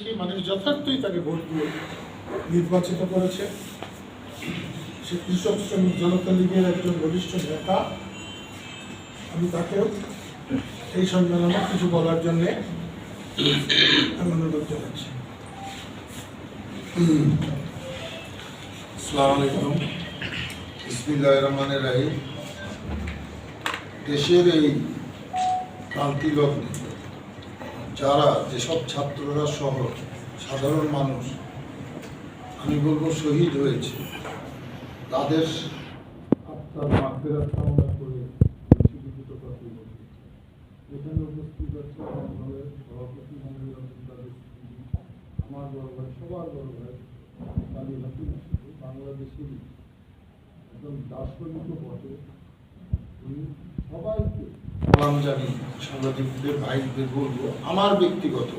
সেই মানুষ যথার্থই তাকে ভোট দিয়ে নির্বাচিত করেছে। সে কৃষক শ্রমিক জনতা লীগের একজন বলিষ্ঠ নেতা। আমি তাকেও এই সম্মেলনে কিছু বলার জন্যে আমি অনুরোধ জানাচ্ছি। আসসালামু আলাইকুম। বিসমিল্লাহ রহমানের রাহিম। দেশের এই ক্রান্তি লগ্নে যারা যেসব ছাত্ররা সহ সাধারণ মানুষ, আমি বলব শহীদ হয়েছে, তাদের আত্মার মাফেরাত কামনা করে। এখানে উপস্থিত আমার সবার বাংলাদেশের একজন দার্শনিক বটে সবাইকে সালাম জানি সাংবাদিকদের, ভাইদের বলব, আমার ব্যক্তিগত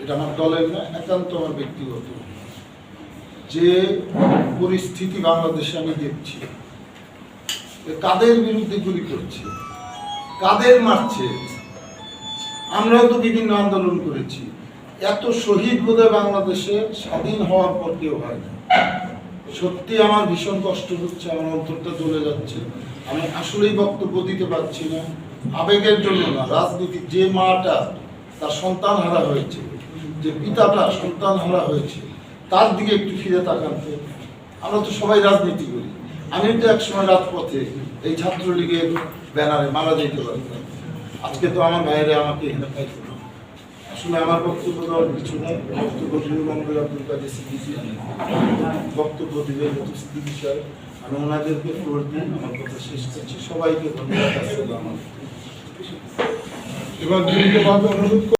এটা আমার দলের না, একান্ত আমার ব্যক্তিগত যে পরিস্থিতি বাংলাদেশে আমি দেখছি কাদের বিরুদ্ধে গুলি করছে, কাদের মারছে, আমরাও তো বিভিন্ন আন্দোলন করেছি। এত শহীদ বোধহয় বাংলাদেশে স্বাধীন হওয়ার পর কেউ হয় না। সত্যি আমার ভীষণ কষ্ট হচ্ছে, আমার অন্তরটা জ্বলে যাচ্ছে। আমি আসলেই বক্তব্য দিতে পারছি না। আবেগের জন্য না, রাজনীতি যে মাটা তার সন্তান হারা হয়েছে, যে পিতাটা সন্তান হারা হয়েছে, তার দিকে একটু ফিরে তাকানতে আমরা তো সবাই রাজনীতি করি। আমি তো একসময় রাজপথে এই ছাত্রলীগের ব্যানারে মারা যেতে পারতাম। আজকে তো আমার ভাইয়েরা আমাকে এখানে পাইতো আসলে আমার বক্তব্য দেওয়ার কিছু নেই। বক্তব্য আব্দুল কাদের বক্তব্য দিবে বিষয়। আমি ওনাদেরকে ফ্লোর দিন আমার কথা শেষ করছি সবাইকে ধন্যবাদ আসসালামু আলাইকুম। এবার অনুরোধ